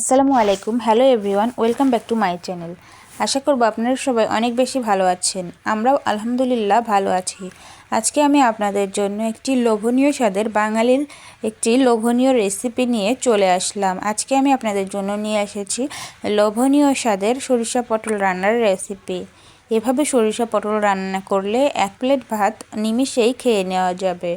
আসসালামু আলাইকুম। Hello everyone welcome back to my channel আশা করব আপনারা সবাই অনেক বেশি ভালো আছেন। আমরাও আলহামদুলিল্লাহ ভালো আছি। আজকে আমি আপনাদের জন্য একটি লোভনীয় স্বাদের বাঙালির একটি লোভনীয় রেসিপি নিয়ে চলে আসলাম। আজকে আমি আপনাদের জন্য নিয়ে এসেছি লোভনীয় স্বাদের সরিষা পটল রান্নার রেসিপি এভাবে সরিষা পটল রান্না করলে এক প্লেট ভাত নিমিষেই খেয়ে নেওয়া যাবে।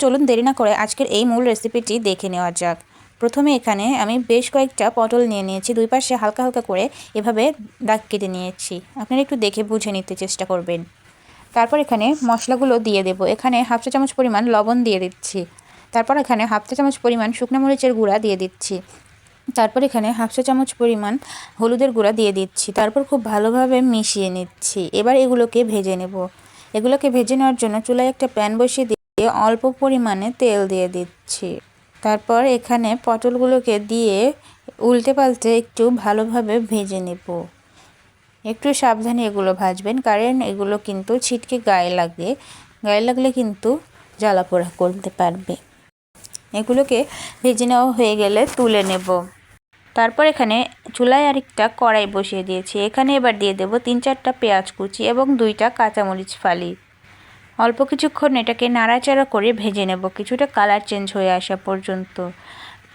চলুন দেরি না করে আজকের এই মূল রেসিপিটি দেখে নেওয়া যাক। প্রথমে এখানে আমি বেশ কয়েকটা পটল নিয়ে নিয়েছি, দুই পাশে হালকা হালকা করে এভাবে দাগ কেটে নিয়েছি। আপনারা একটু দেখে বুঝে নিতে চেষ্টা করবেন। তারপর এখানে মশলাগুলো দিয়ে দেব। এখানে হাফ চা চামচ পরিমাণ লবণ দিয়ে দিচ্ছি। তারপর এখানে হাফ চা চামচ পরিমাণ শুকনো মরিচের গুঁড়া দিয়ে দিচ্ছি। তারপর এখানে হাফ চা চামচ পরিমাণ হলুদের গুঁড়া দিয়ে দিচ্ছি। তারপর খুব ভালোভাবে মিশিয়ে নিচ্ছি। এবার এগুলোকে ভেজে নেব। এগুলোকে ভেজে নেওয়ার জন্য চুলায় একটা প্যান বসিয়ে দিয়ে অল্প পরিমাণে তেল দিয়ে দিচ্ছি। তারপর এখানে পটলগুলোকে দিয়ে উল্টে পাল্টে একটু ভালোভাবে ভেজে নেব। একটু সাবধানে এগুলো ভাজবেন, কারণ এগুলো কিন্তু ছিটকে গায়ে লাগে। গায়ে লাগলে কিন্তু জ্বালা পোড়া করতে পারবে। এগুলোকে ভেজে নেওয়া হয়ে গেলে তুলে নেব। তারপর এখানে চুলায় আরেকটা কড়াই বসিয়ে দিয়েছি। এখানে এবার দিয়ে দেব তিন চারটা পেঁয়াজ কুচি এবং দুইটা কাঁচামরিচ ফালি। অল্প কিছুক্ষণ এটাকে নাড়াচাড়া করে ভেজে নেব। কিছুটা কালার চেঞ্জ হয়ে আসা পর্যন্ত।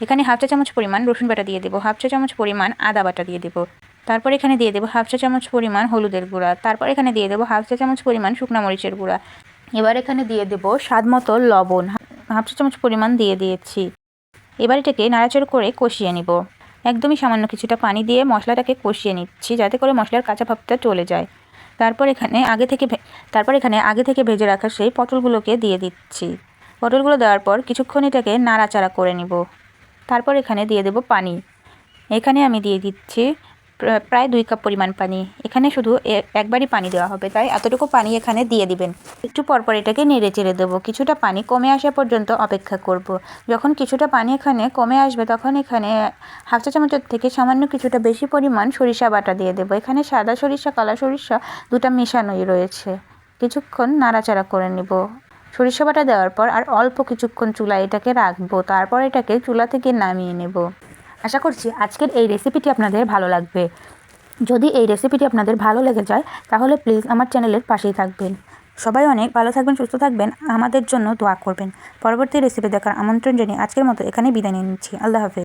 এখানে হাফ চা চামচ পরিমাণ রসুন বাটা দিয়ে দেবো। হাফ চা চামচ পরিমাণ আদা বাটা দিয়ে দেবো। তারপর এখানে দিয়ে দেবো হাফ চা চামচ পরিমাণ হলুদের গুঁড়া। তারপর এখানে দিয়ে দেবো হাফ চা চামচ পরিমাণ শুকনো মরিচের গুঁড়া। এবার এখানে দিয়ে দেবো স্বাদ মতো লবণ। হাফ চা চামচ পরিমাণ দিয়ে দিয়েছি। এবার এটাকে নাড়াচাড়া করে কষিয়ে নিব। একদমই সামান্য কিছুটা পানি দিয়ে মশলাটাকে কষিয়ে নিচ্ছি, যাতে করে মশলার কাঁচা ভাবটা চলে যায়। তারপর এখানে আগে থেকে তারপর এখানে আগে থেকে ভেজে রাখা সেই পটলগুলোকে দিয়ে দিচ্ছি। পটলগুলো দেওয়ার পর কিছুক্ষণ এটাকে নাড়াচাড়া করে নিব। তারপর এখানে দিয়ে দেব পানি। এখানে আমি দিয়ে দিচ্ছি প্রায় দুই কাপ পরিমাণ পানি। এখানে শুধু একবারই পানি দেওয়া হবে, তাই এতটুকু পানি এখানে দিয়ে দিবেন। একটু পরপর এটাকে নেড়ে চেড়ে দেবো। কিছুটা পানি কমে আসা পর্যন্ত অপেক্ষা করব। যখন কিছুটা পানি এখানে কমে আসবে, তখন এখানে হাফ চা চামচের থেকে সামান্য কিছুটা বেশি পরিমাণ সরিষা বাটা দিয়ে দেবো। এখানে সাদা সরিষা, কালা সরিষা দুটা মেশানোই রয়েছে। কিছুক্ষণ নাড়াচাড়া করে নিব। সরিষা বাটা দেওয়ার পর আর অল্প কিছুক্ষণ চুলা এটাকে রাখব। তারপর এটাকে চুলা থেকে নামিয়ে নেব। আশা করছি আজকের এই রেসিপিটি আপনাদের ভালো লাগবে। যদি এই রেসিপিটি আপনাদের ভালো লেগে যায়, তাহলে প্লিজ আমার চ্যানেলের পাশেই থাকবেন। সবাই অনেক ভালো থাকবেন, সুস্থ থাকবেন, আমাদের জন্য দোয়া করবেন। পরবর্তী রেসিপি দেখার আমন্ত্রণ জানিয়ে আজকের মতো এখানে বিদায় নিয়ে নিচ্ছি। আল্লাহ হাফেজ।